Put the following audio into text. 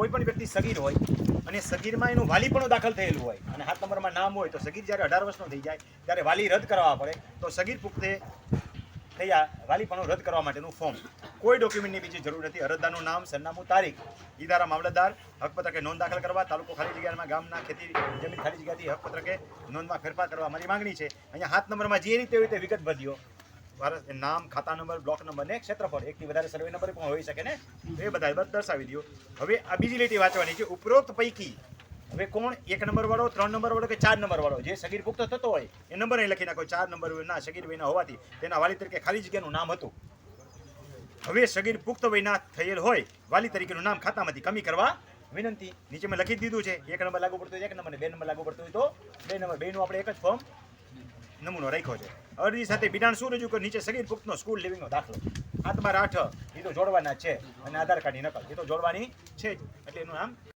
કોઈ પણ વ્યક્તિ સગીર હોય અને સગીરમાં એનું વાલીપણું દાખલ થયેલું હોય અને હાથ નંબરમાં નામ હોય તો સગીર જ્યારે અઢાર વર્ષનો થઈ જાય, ત્યારે વાલી રદ કરવા પડે, તો સગીર પુખ્તે થયા વાલીપણું રદ કરવા માટેનું ફોર્મ કોઈ ડોક્યુમેન્ટની બીજી જરૂર નથી. અરજદારનું નામ, સરનામું, તારીખ. ઈદારા મામલતદાર હકપત્રકે નોંધ દાખલ કરવા, તાલુકો ખાલી જગ્યામાં, ગામના, ખેતી, જમીન ખાલી જગ્યાથી હકપત્રકે નોંધમાં ફેરફાર કરવા મારી માંગણી છે. અહીંયા હાથ નંબરમાં જે રીતે હોય તે વિગત ભર્યો ભારત નામ, ખાતા નંબર, બ્લોક નંબર ને ક્ષેત્રફળ, એકથી વધારે સર્વે નંબર પણ હોઈ શકે ને એ બધા બધા દર્શાવી દો હવે આ બીજી લીટી વાંચવાની છે, ઉપરોક્ત પૈકી, હવે કોણ એક નંબર વાળો, ત્રણ નંબર વાળો કે ચાર નંબર વાળો? જે સગીર પુખ્ત થતો હોય, એ નંબર અહીં લખી નાખો, ચાર નંબર ના સગીર વયના હોવાથી, તેના વાલી તરીકે ખાલી જગ્યાનું નામ હતું. હવે સગીર પુખ્ત વયના થયેલ હોય, વાલી તરીકેનું નામ ખાતામાંથી કમી કરવા વિનંતી. નીચે મેં લખી દીધું છે, એક નંબર લાગુ પડતો હોય, એક નંબર બે નંબર લાગુ પડતો હોય તો, બે નંબર બેનું આપણે એક જ ફોર્મ નમૂનો રાખ્યો છે. અરજી સાથે બિડાણ શું રજૂ કરે નીચે સગીર પુખ્તનો સ્કૂલ લિવિંગનો દાખલો. આ તમારા આઠ એ તો જોડવાના છે. અને આધાર કાર્ડની નકલ એ તો જોડવાની છે જ. એટલે એનું નામ